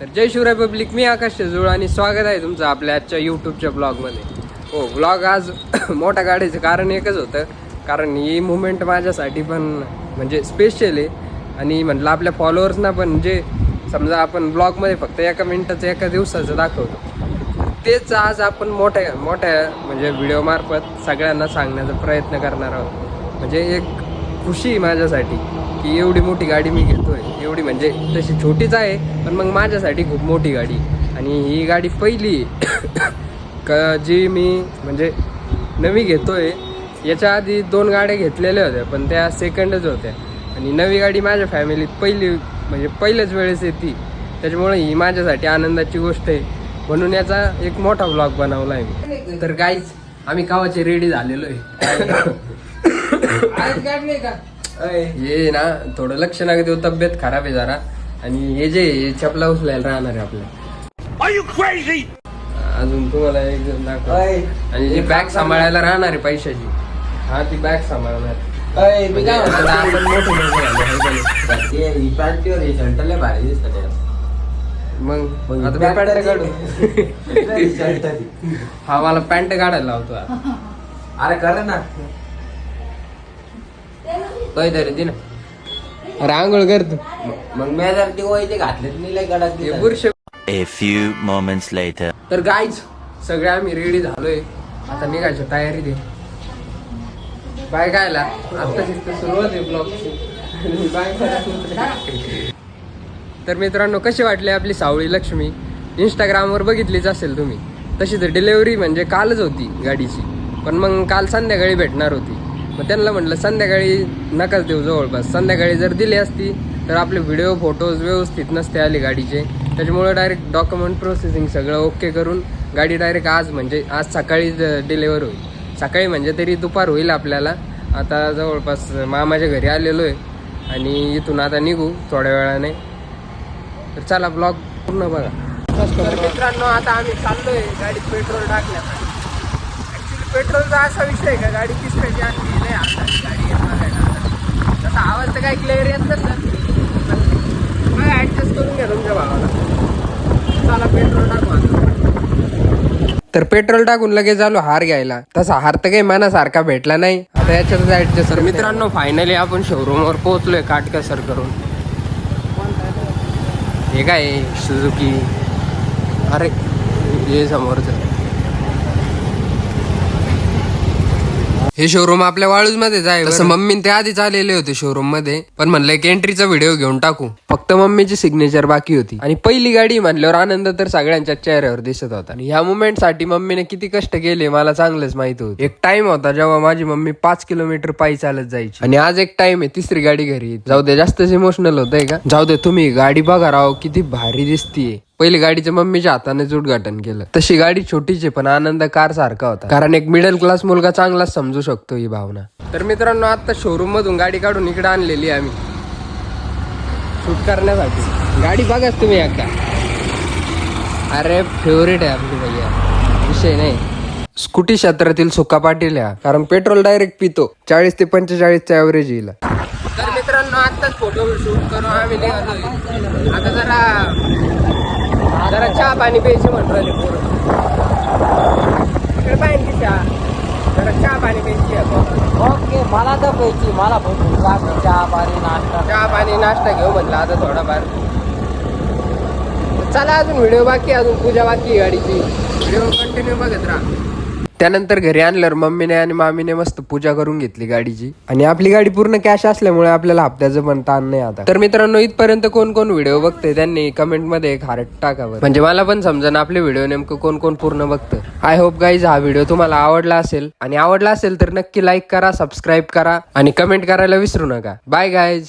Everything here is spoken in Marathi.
तर जय शिवराय पब्लिक मी आकाश शेजूळ आणि स्वागत आहे तुमचं आपल्या आजच्या यूट्यूबच्या ब्लॉगमध्ये. हो ब्लॉग आज मोठ्या गाडीचं कारण एकच होतं. कारण ही मुवमेंट माझ्यासाठी पण म्हणजे स्पेशल आहे. आणि म्हटलं आपल्या फॉलोअर्सना पण जे समजा आपण ब्लॉगमध्ये फक्त एका मिनटाचं एका दिवसाचं दाखवतो. तेच आज आपण मोठ्या मोठ्या म्हणजे व्हिडिओमार्फत सगळ्यांना सांगण्याचा प्रयत्न करणार आहोत. म्हणजे एक खुशी आहे माझ्यासाठी की एवढी मोठी गाडी मी घेतोय. एवढी म्हणजे तशी छोटीच आहे पण मग माझ्यासाठी खूप मोठी गाडी आणि ही गाडी पहिली आहे. का जी मी म्हणजे नवी घेतोय याच्या आधी दोन गाड्या घेतलेल्या होत्या पण त्या सेकंडच होत्या. आणि नवी गाडी माझ्या फॅमिलीत पहिली म्हणजे पहिल्याच वेळेस येते त्याच्यामुळे ही माझ्यासाठी आनंदाची गोष्ट आहे. म्हणून याचा एक मोठा ब्लॉग बनवला आहे मी. तर गाईच आम्ही कावाचे रेडी झालेलो आहे. ये ना थोडं लक्ष नका देऊ तब्येत खराब आहे जरा. आणि हे जे हे चपला उचलायला राहणार आहे आपल्या अजून तुम्हाला एक आणि जी बॅग सांभाळायला राहणार आहे पैशाची. हा ती बॅग सांभाळणार. मी काय म्हणजे म्हणतो आता आपण मोठे लोकं झालो, है? हे ही ही शर्ट लय भारी. मग आता मी पॅन्ट काढू. ही शर्ट. हा मला पॅन्ट काढायला लावतो आता. अरे कर ना. दे ना अरे आंघोळ कर तू. मग मी जर ती वय ते घातलेत लय कडक बुरश A few moments later. तर गाईज सगळे आम्ही रेडी झालोय. आता निघायची तयारी दे बाय कायला आता सुरुवात आहे ब्लॉगची बाय तर मित्रांनो कशी वाटली आपली सावळी लक्ष्मी? इंस्टाग्रामवर बघितलीच असेल तुम्ही. तशी तर डिलेवरी म्हणजे कालच होती गाडीची. पण मग काल संध्याकाळी भेटणार होती. मग त्यांना म्हटलं संध्याकाळी नकाच देऊ जवळपास. संध्याकाळी जर दिली असती तर आपले व्हिडिओ फोटोज व्यवस्थित नसते आले गाडीचे. त्याच्यामुळे डायरेक्ट डॉक्युमेंट प्रोसेसिंग सगळं ओके करून गाडी डायरेक्ट आज म्हणजे आज सकाळी डिलेवर होईल. सकाळी म्हणजे तरी दुपार होईल आपल्याला. आता जवळपास मामाच्या घरी आलेलो आहे. आणि इथून आता निघू थोड्या वेळाने. तर चला ब्लॉग पूर्ण बघा. मित्रांनो आता आम्ही चाललोय गाडीत पेट्रोल टाकल्या पेट्रोलचा असा विषय आहे का? गाडी किसण्याची आणली नाही आता गाडी येत बघायला तसा आवाज तर काही क्लिअर येत नसतं पण ऍडजस्ट करून घ्या तुमच्या भावाला. चला पेट्रोल टाकू आता. तर पेट्रोल टाकून लगेच आलो हार घ्यायला. तसा हार तर काही मनासारखा भेटला नाही. आता याच्यातच ऍडजस्ट तर मित्रांनो फायनली आपण शोरूमवर पोहोचलोय काटकसर करून हे काय सुझुकी अरे हे समोरचं. हे शोरूम आपल्या वाळूजमध्ये आहे तसं मम्मी ते आधीच आलेले होते शोरूममध्ये. पण म्हणलं एक एंट्रीचा व्हिडिओ घेऊन टाकू. फक्त मम्मीची सिग्नेचर बाकी होती. आणि पहिली गाडी म्हणल्यावर आनंद तर सगळ्यांच्या चेहऱ्यावर दिसत होता. आणि ह्या मुवमेंटसाठी मम्मीने किती कष्ट केले मला चांगलंच माहीत होतं. एक टाइम होता जेव्हा माझी मम्मी पाच किलोमीटर पायी चालत जायची. आणि आज एक टाइम आहे तिसरी गाडी घरी. जाऊ दे जास्तच इमोशनल होतंय का? जाऊ दे तुम्ही गाडी बघा राव किती भारी दिसतीये. पहिली गाडीच्या मम्मीच्या हातानेच उद्घाटन केलं. तशी गाडी छोटीची पण आनंद कार सारखा होता. कारण एक मिडल क्लास मुलगा चांगला समजू शकतो ही भावना. तर मित्रांनो आता शोरूम मधून गाडी काढून इकडे आणलेली आम्ही. शूट करण्यासाठी. गाडी बघाच तुम्ही आता अरे फेवरेट आहे आपली भैया. विषय नाही. स्कूटी क्षेत्रातील सुका पाटील या कारण पेट्रोल डायरेक्ट पितो. चाळीस ते पंचेचाळीसच्या ॲव्हरेज येईल. तर मित्रांनो आताच फोटो शूट करू आम्ही आता जरा चहा पाणी प्यायचे म्हणून राहिले पोरं. इकडे पाहिजे की चहा जरा चहा पाणी प्यायची. ओके मला तर पैकी मला चहा पाणी नाश्ता. चहा पाणी नाश्ता घेऊ म्हणलं आता थोडाफार. चला अजून व्हिडिओ बाकी अजून पूजा बाकी गाडीची. व्हिडिओ कंटिन्यू बघत राहा. त्यानंतर घरी आणल्यावर मम्मीने आणि मामीने मस्त पूजा करून घेतली गाडीची. आणि आपली गाडी पूर्ण कॅश असल्यामुळे आपल्याला हप्त्याचं पण ताण नाही आता. तर मित्रांनो इथपर्यंत कोण कोण व्हिडिओ बघते त्यांनी कमेंटमध्ये एक हार्ट टाकावं. म्हणजे मला पण समजा आपले व्हिडिओ नेमकं कोण कोण पूर्ण बघतं. आय होप गाईज हा व्हिडिओ तुम्हाला आवडला असेल. आणि आवडला असेल तर नक्की लाईक करा सबस्क्राईब करा. आणि कमेंट करायला विसरू नका. Bye guys